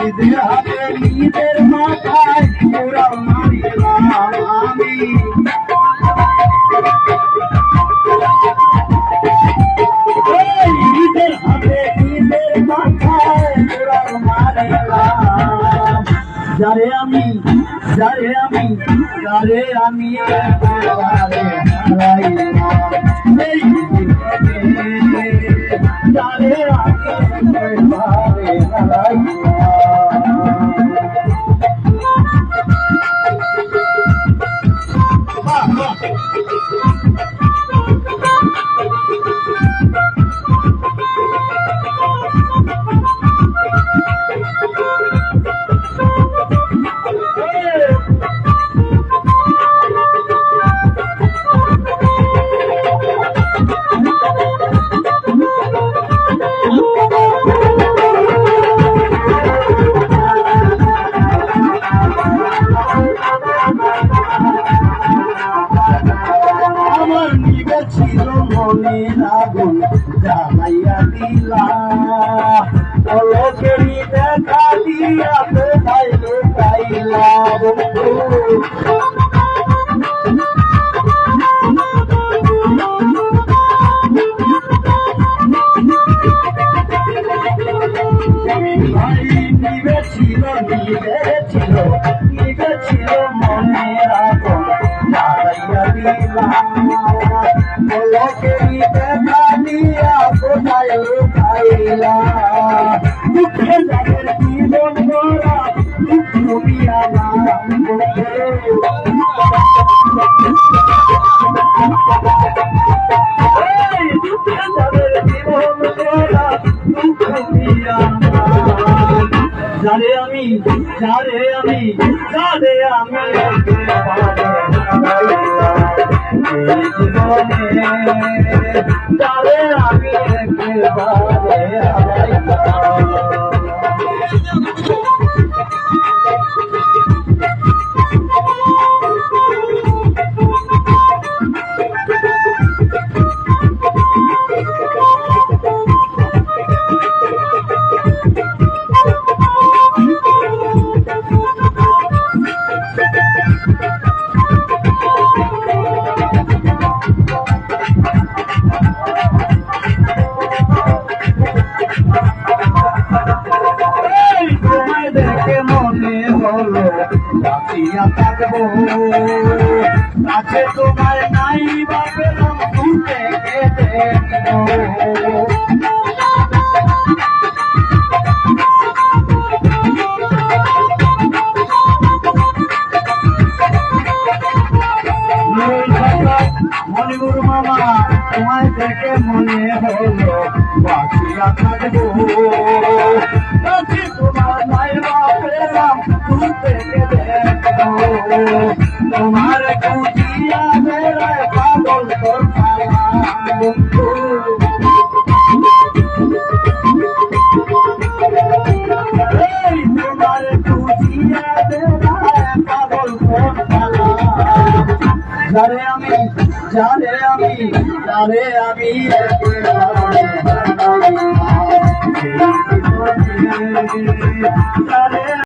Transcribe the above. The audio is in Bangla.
নিজের হাতে নিজের মাথায় মারিলাম আমি। নিজের হাতে নিজের মাথায় পুরা মারিলাম যারে আমি যারে আমি যারে আমি যারে আমি জ্বালাইয়া দিলা। পলকেরই দেখা দিয়া কোথায় লুকাইলা বন্ধু ছিল ছিল মনের আগুন। জ্বালাইয়া দিলাম পলকেরই দেখা দিয়া কোথায় লুকাইলা দুঃখে যাদের জীবন দুনিয়া নাম যারে আমি আমি আমি। জীবনে আমি একেবারে বাঁচিয়া থাকব কাছে নাই বা পেলাম দূর থেকে মামা তোমায় দেখে মনে হলো, বাঁচিয়া থাকব। যারে আমি যারে আমি যারে আমি যারে